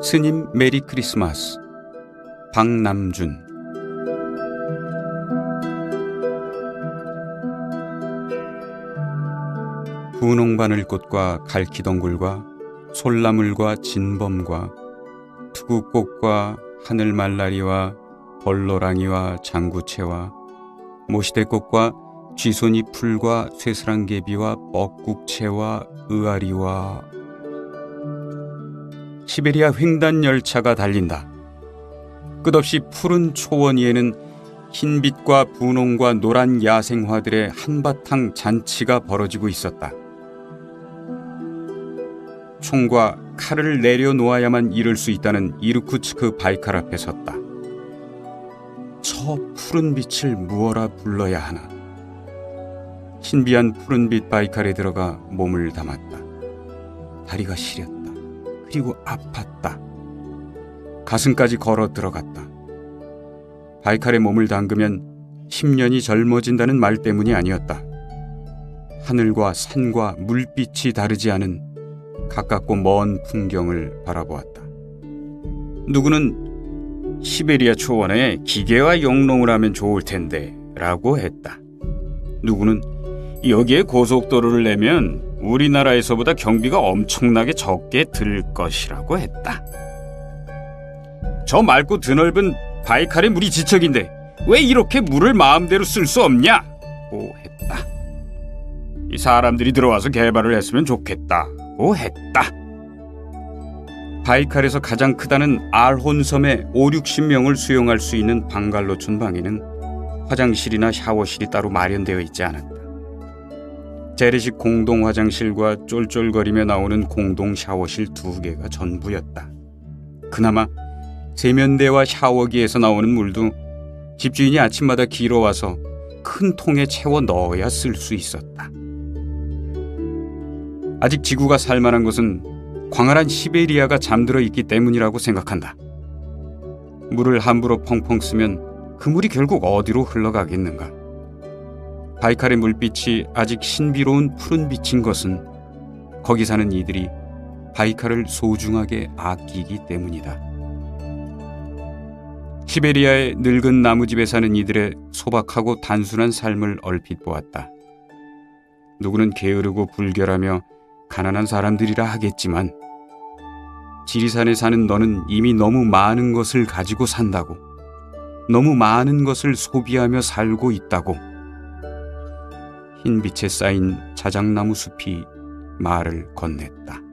스님 메리 크리스마스. 박남준. 분홍바늘 꽃과 갈키덩굴과 솔나물과 진범과 투구꽃과 하늘말라리와 벌로랑이와 장구채와 모시대꽃과 쥐손이 풀과 쇠스랑개비와 뻐국채와 의아리와 시베리아 횡단 열차가 달린다. 끝없이 푸른 초원 위에는 흰빛과 분홍과 노란 야생화들의 한바탕 잔치가 벌어지고 있었다. 총과 칼을 내려놓아야만 이룰 수 있다는 이르쿠츠크 바이칼 앞에 섰다. 저 푸른 빛을 무어라 불러야 하나. 신비한 푸른빛 바이칼에 들어가 몸을 담았다. 다리가 시렸다. 그리고 아팠다. 가슴까지 걸어 들어갔다. 바이칼에 몸을 담그면 10년이 젊어진다는 말 때문이 아니었다. 하늘과 산과 물빛이 다르지 않은 가깝고 먼 풍경을 바라보았다. 누구는 시베리아 초원에 기계와 영농을 하면 좋을 텐데 라고 했다. 누구는 여기에 고속도로를 내면 우리나라에서보다 경비가 엄청나게 적게 들 것이라고 했다. 저 맑고 드넓은 바이칼의 물이 지척인데 왜 이렇게 물을 마음대로 쓸 수 없냐 고 했다. 이 사람들이 들어와서 개발을 했으면 좋겠다고 했다. 바이칼에서 가장 크다는 알혼섬에 5, 60명을 수용할 수 있는 방갈로촌 방에는 화장실이나 샤워실이 따로 마련되어 있지 않았다. 재래식 공동 화장실과 쫄쫄거리며 나오는 공동 샤워실 두 개가 전부였다. 그나마 세면대와 샤워기에서 나오는 물도 집주인이 아침마다 길어와서 큰 통에 채워 넣어야 쓸 수 있었다. 아직 지구가 살만한 것은 광활한 시베리아가 잠들어 있기 때문이라고 생각한다. 물을 함부로 펑펑 쓰면 그 물이 결국 어디로 흘러가겠는가? 바이칼의 물빛이 아직 신비로운 푸른 빛인 것은 거기 사는 이들이 바이칼을 소중하게 아끼기 때문이다. 시베리아의 늙은 나무집에 사는 이들의 소박하고 단순한 삶을 얼핏 보았다. 누구는 게으르고 불결하며 가난한 사람들이라 하겠지만 지리산에 사는 너는 이미 너무 많은 것을 가지고 산다고 너무 많은 것을 소비하며 살고 있다고 흰 빛에 쌓인 자작나무 숲이 말을 건넸다.